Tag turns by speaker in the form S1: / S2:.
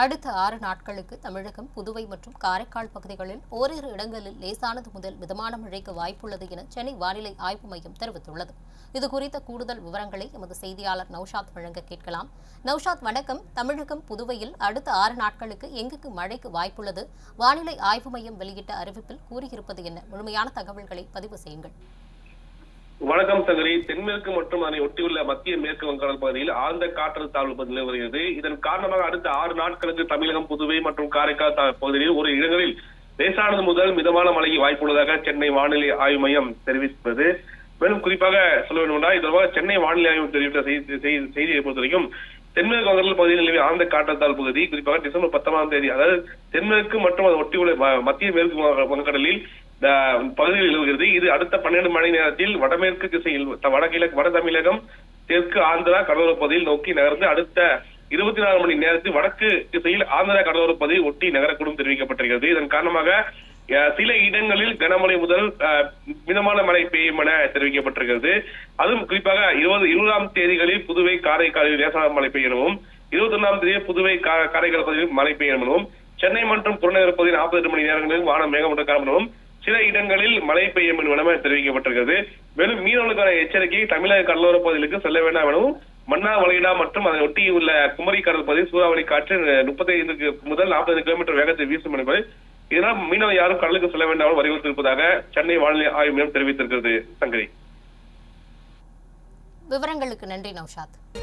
S1: அடுத்த ஆறு நாட்களுக்கு தமிழகம் புதுவை மற்றும் காரைக்கால் பகுதிகளில் ஓரிரு இடங்களில் லேசானது முதல் மிதமான மழைக்கு வாய்ப்புள்ளது என சென்னை வானிலை ஆய்வு மையம் தெரிவித்துள்ளது இதுகுறித்த கூடுதல் விவரங்களை எமது செய்தியாளர் நௌஷாத் வழங்க கேட்கலாம் நௌஷாத் வணக்கம் தமிழகம் புதுவையில் அடுத்த ஆறு நாட்களுக்கு எங்குக்கு மழைக்கு வாய்ப்புள்ளது வானிலை ஆய்வு மையம் வெளியிட்ட அறிவிப்பில் கூறியிருப்பது என்ன முழுமையான தகவல்களை பதிவு செய்யுங்கள்
S2: வணக்கம் சங்கரி தென்மேற்கு மற்றும் அதனை ஒட்டியுள்ள மத்திய மேற்கு வங்காள பகுதியில் ஆழ்ந்த காற்றழுத்த தாழ்வு நிலை வருகிறது இதன் காரணமாக அடுத்த ஆறு நாட்களுக்கு தமிழகம் புதுவை மற்றும் காரைக்கால் பகுதியில் ஒரு இடங்களில் லேசானது முதல் மிதமான மழைக்கு வாய்ப்புள்ளதாக சென்னை வானிலை ஆய்வு மையம் தெரிவித்துள்ளது மேலும் குறிப்பாக சொல்ல வேண்டும் இது சென்னை வானிலை ஆய்வு தெரிவித்த செய்தியை பொறுத்தவரைக்கும் தென்மேற்கு வங்காள பகுதியில் நிலவிய ஆழ்ந்த காற்றத்தால் பகுதி குறிப்பாக டிசம்பர் பத்தொன்பதாம் தேதி அதாவது தென்மேற்கு மற்றும் அதை ஒட்டியுள்ள மத்திய மேற்கு வங்கடலில் பகுதியில் நிலவுகிறது இது அடுத்த பன்னெண்டு மணி நேரத்தில் வடமேற்கு திசையில் வடகிழக்கு வட தமிழகம் தெற்கு ஆந்திரா கடலோர பகுதியில் நோக்கி நகர்ந்து அடுத்த இருபத்தி நாலு மணி நேரத்தில் வடக்கு திசையில் ஆந்திரா கடலோர பகுதியை ஒட்டி நகரக்கூடும் தெரிவிக்கப்பட்டிருக்கிறது இதன் காரணமாக சில இடங்களில் கனமழை முதல் மிதமான மழை பெய்யும் என தெரிவிக்கப்பட்டிருக்கிறது அதுவும் குறிப்பாக இருபது இருபதாம் தேதிகளில் புதுவை காரைக்காலில் லேசான மழை பெய்யணும் இருபத்தி ஒன்றாம் தேதி புதுவை காரைக்கால் பகுதியில் மழை பெய்யணும் சென்னை மற்றும் புறநகர் பகுதியில் நாற்பது மணி நேரங்களில் வானம் மேகமூட்டம் காணப்படும் சில இடங்களில் மழை பெய்யும் என தெரிவிக்கப்பட்டிருக்கிறது மேலும் மீனவர்களுக்கான எச்சரிக்கை தமிழக கடலோர பகுதிகளுக்கு செல்ல வேண்டாம் எனவும் மன்னா வளைடா மற்றும் அதை ஒட்டியுள்ள குமரி கடல் பகுதி சூறாவளி காற்று முப்பத்தி ஐந்துக்கு முதல் நாற்பது கிலோமீட்டர் வேகத்தில் வீசும் என்பதை இதனால் மீனவர் யாரும் கடலுக்கு செல்ல வேண்டாம் வலியுறுத்தியிருப்பதாக சென்னை வானிலை ஆய்வு மையம் தெரிவித்திருக்கிறது சங்கரி
S1: விவரங்களுக்கு நன்றி நௌஷாத்